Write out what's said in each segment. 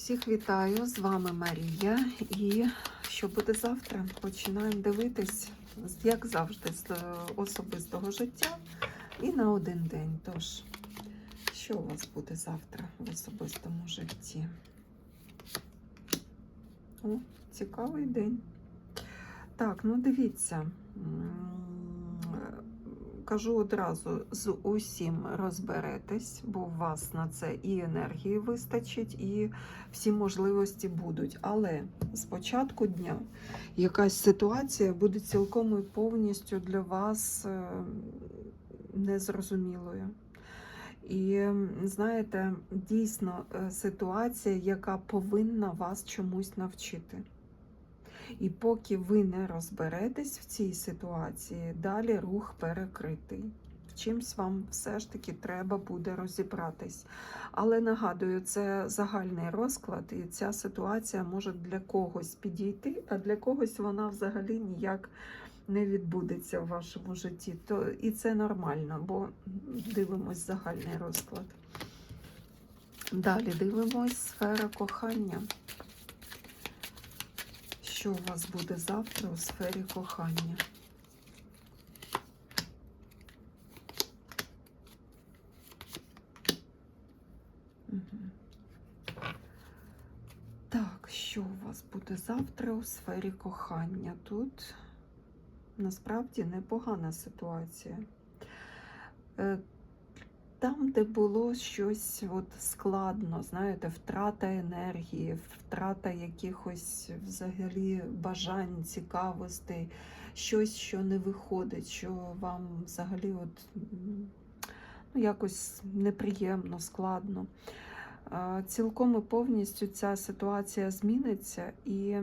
Всіх вітаю, з вами Марія. І що буде завтра? Починаємо дивитись, як завжди, з е, особистого життя і на один день. Тож, що у вас буде завтра в особистому житті? О, цікавий день. Так, ну дивіться. Кажу одразу, з усім розберетесь, бо у вас на це і енергії вистачить, і всі можливості будуть. Але з початку дня якась ситуація буде цілком і повністю для вас е, незрозумілою. І знаєте, дійсно е, ситуація, яка повинна вас чомусь навчити. І поки ви не розберетесь в цій ситуації, далі рух перекритий. Чимсь вам все ж таки треба буде розібратись. Але нагадую, це загальний розклад, і ця ситуація може для когось підійти, а для когось вона взагалі ніяк не відбудеться в вашому житті. То і це нормально, бо дивимось загальний розклад. Далі дивимось сфера кохання. Що у вас буде завтра у сфері кохання? Так, що у вас буде завтра у сфері кохання? Тут насправді непогана ситуація. Там, де було щось от складно, знаєте, втрата енергії, втрата якихось взагалі бажань, цікавостей, щось, що не виходить, що вам взагалі от, ну, якось неприємно, складно. Цілком і повністю ця ситуація зміниться і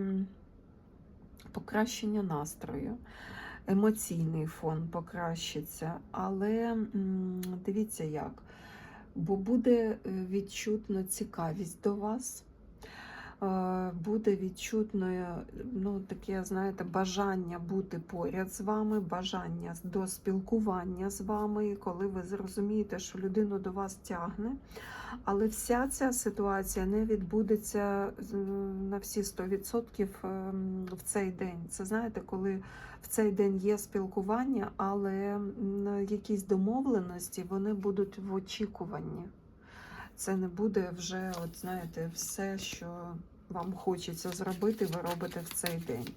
покращення настрою емоційний фон покращиться, але дивіться як. Бо буде е, відчутно цікавість до вас, буде відчутно ну, таке, знаєте, бажання бути поряд з вами, бажання до спілкування з вами, коли ви зрозумієте, що людину до вас тягне. Але вся ця ситуація не відбудеться на всі 100% ем, в цей день. Це знаєте, коли в цей день є спілкування, але якісь домовленості вони будуть в очікуванні. Це не буде вже, от знаєте, все, що вам хочеться зробити, ви робите в цей день.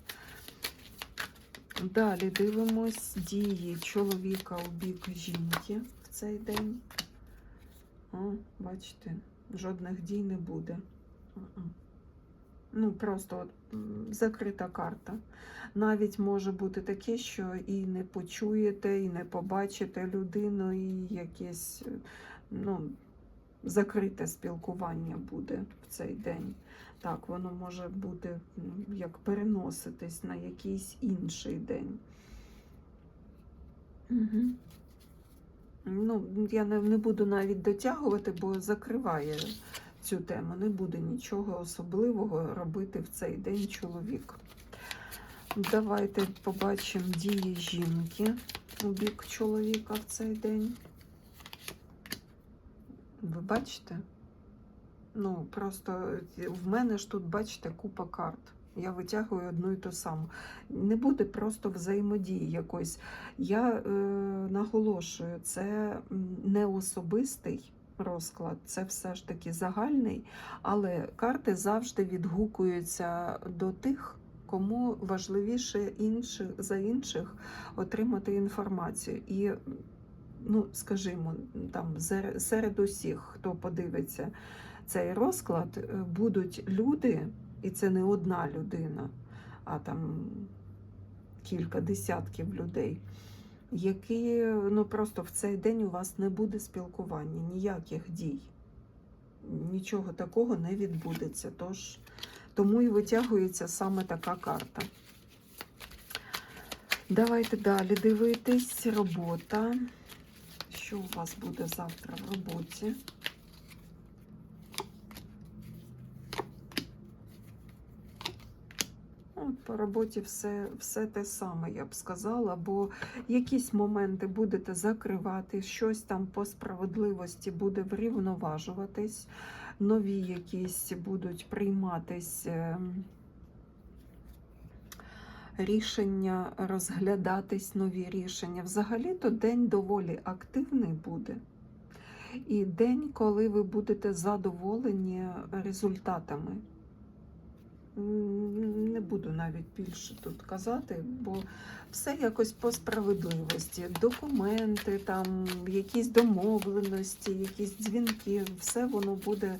Далі дивимось дії чоловіка у бік жінки в цей день. О, бачите, жодних дій не буде. Ну, просто от, закрита карта. Навіть може бути таке, що і не почуєте, і не побачите людину, і якесь ну, закрите спілкування буде в цей день. Так, воно може бути як переноситись на якийсь інший день. Угу. Ну, я не, не буду навіть дотягувати, бо закриває цю тему. Не буде нічого особливого робити в цей день чоловік. Давайте побачимо дії жінки у бік чоловіка в цей день. Ви бачите? Ну, просто в мене ж тут, бачите, купа карт. Я витягую одну і ту саму. Не буде просто взаємодії якоїсь. Я е, наголошую, це не особистий розклад, це все ж таки загальний, але карти завжди відгукуються до тих, кому важливіше інших, за інших отримати інформацію. І, ну, скажімо, там серед усіх, хто подивиться цей розклад, е, будуть люди, і це не одна людина, а там кілька десятків людей, які ну просто в цей день у вас не буде спілкування, ніяких дій. Нічого такого не відбудеться. Тож тому і витягується саме така карта. Давайте далі дивитись. Робота. Що у вас буде завтра в роботі? Ну, По роботі все, все те саме, я б сказала, бо якісь моменти будете закривати, щось там по справедливості буде врівноважуватись, нові якісь будуть прийматись е, рішення, розглядатись нові рішення. Взагалі-то день доволі активний буде. І день, коли ви будете задоволені результатами. Не буду навіть більше тут казати, бо все якось по справедливості. Документи, там, якісь домовленості, якісь дзвінки, все воно буде,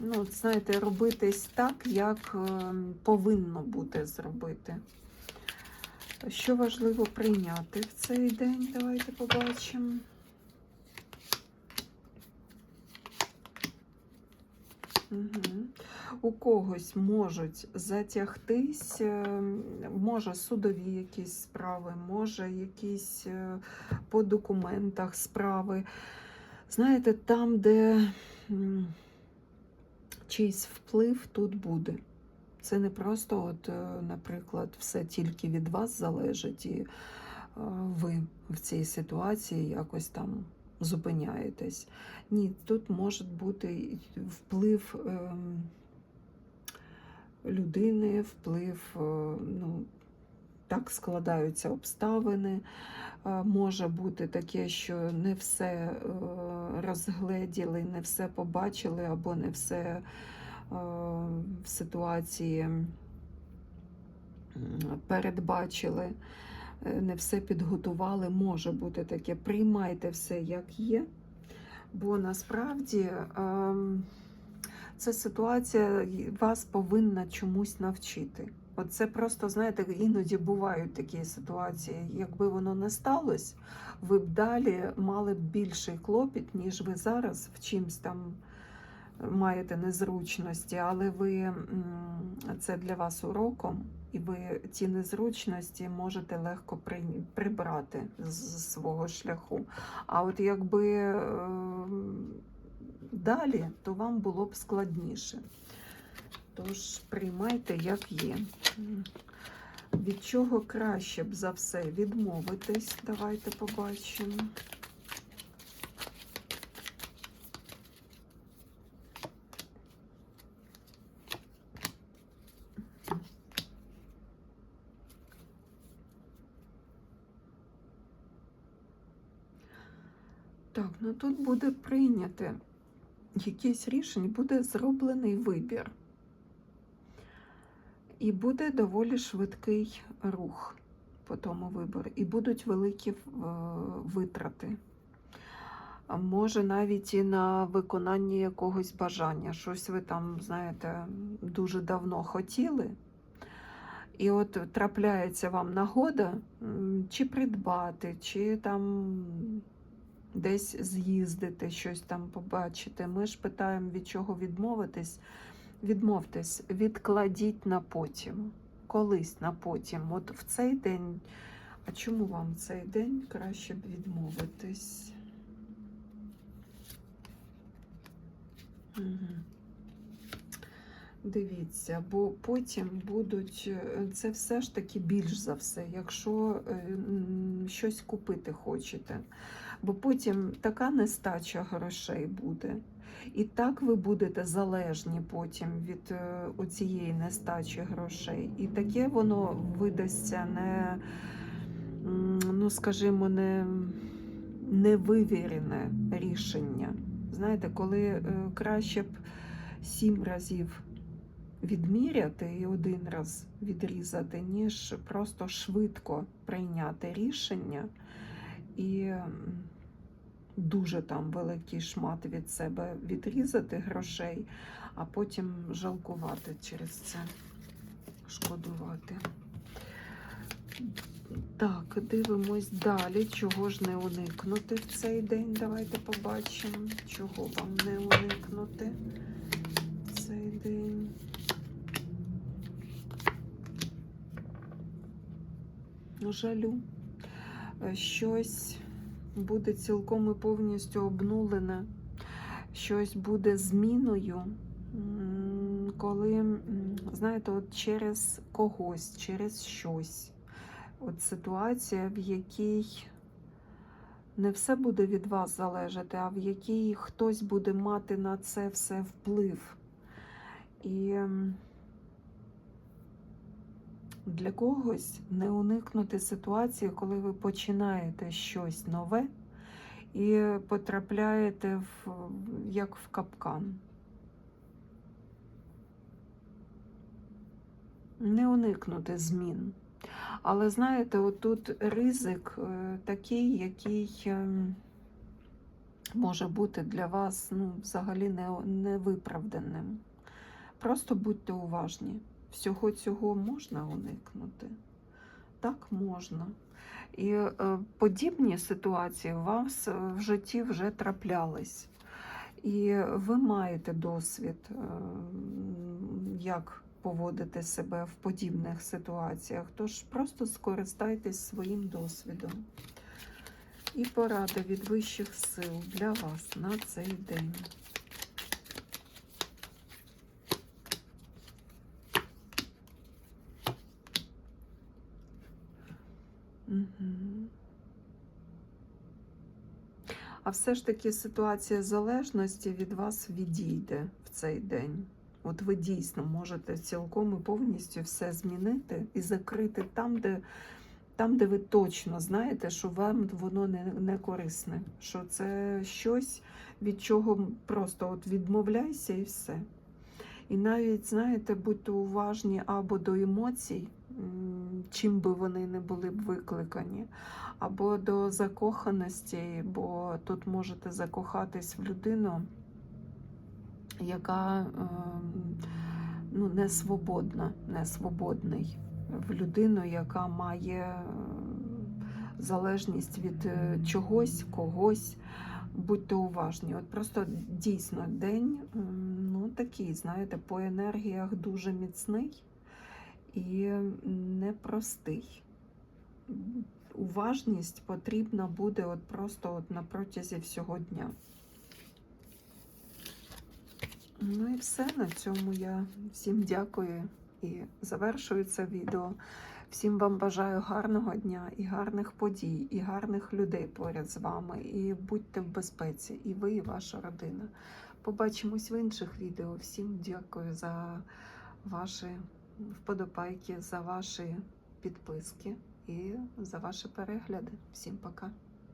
ну, знаєте, робитись так, як е, повинно бути зробити. Що важливо прийняти в цей день? Давайте побачимо. Угу. У когось можуть затягтись, е, може судові якісь справи, може якісь е, по документах справи. Знаєте, там, де чийсь вплив тут буде. Це не просто, от, е, наприклад, все тільки від вас залежить, і е, ви в цій ситуації якось там зупиняєтесь. Ні, тут може бути вплив ем, людини, вплив, е, ну, так складаються обставини. Може бути таке, що не все розгледіли, не все побачили, або не все в ситуації передбачили, е, не все підготували. Може бути таке. Приймайте все як є. Бо насправді ем, ця ситуація вас повинна чомусь навчити. От це просто, знаєте, іноді бувають такі ситуації. Якби воно не сталося, ви б далі мали б більший клопіт, ніж ви зараз в чимсь там маєте незручності, але ви це для вас уроком, і ви ті незручності можете легко прибрати з з свого шляху. А от якби е, далі, то вам було б складніше. Тож приймайте, як є. Від чого краще б за все відмовитись? Давайте побачимо. Так, ну тут буде прийняте якесь рішення, буде зроблений вибір. І буде доволі швидкий рух по тому вибору. І будуть великі е, витрати. Може, навіть і на виконання якогось бажання. Щось ви там, знаєте, дуже давно хотіли. І от трапляється вам нагода чи придбати, чи там десь з'їздити, щось там побачити. Ми ж питаємо, від чого відмовитись. Відмовтесь, відкладіть на потім, колись на потім. От в цей день. А чому вам цей день краще б відмовитись? Угу. Дивіться, бо потім будуть е, це все ж таки більш за все, якщо е, щось купити хочете. Бо потім така нестача грошей буде. І так ви будете залежні потім від е, оцієї нестачі грошей. І таке воно видасться не, ну скажімо, не, невивірене рішення. Знаєте, коли е, краще б сім разів відміряти і один раз відрізати, ніж просто швидко прийняти рішення і дуже там великий шмат від себе відрізати грошей, а потім жалкувати через це, шкодувати. Так, дивимось далі. Чого ж не уникнути в цей день? Давайте побачимо, чого вам не уникнути в цей день. Жалю. Е, Щось буде цілком і повністю обнулене, щось буде зміною, коли, знаєте, от через когось, через щось. От ситуація, в якій Не все буде від вас залежати, а в якій хтось буде мати на це все вплив. І для когось не уникнути ситуації, коли ви починаєте щось нове і потрапляєте в, як в капкан. Не уникнути змін. Але знаєте, отут ризик е, такий, який ем, може бути для вас ну, взагалі не, невиправданим. Просто будьте уважні. Всього цього можна уникнути. Так можна. І е, подібні ситуації у вас е, в житті вже траплялись. І ви маєте досвід, е, як поводити себе в подібних ситуаціях. Тож просто скористайтесь своїм досвідом. І порада від вищих сил для вас на цей день. А все ж таки ситуація залежності від вас відійде в цей день. От ви дійсно можете цілком і повністю все змінити і закрити там, де, там, де ви точно знаєте, що вам воно не, не корисне, що це щось, від чого просто от відмовляйся і все. І навіть, знаєте, будьте уважні або до емоцій, чим би вони не були б викликані, або до закоханості, бо тут можете закохатись в людину, яка ем, ну, не свободна, не свободний, в людину, яка має е, залежність від е, чогось, когось. Будьте уважні. От просто дійсно день ну, такий, знаєте, по енергіях дуже міцний і непростий. Уважність потрібна буде от просто от на протязі всього дня. Ну і все. На цьому я всім дякую і завершую це відео. Всім вам бажаю гарного дня і гарних подій, і гарних людей поряд з вами. І будьте в безпеці, і ви, і ваша родина. Побачимось в інших відео. Всім дякую за ваші вподобайки, за ваші підписки і за ваші перегляди. Всім пока.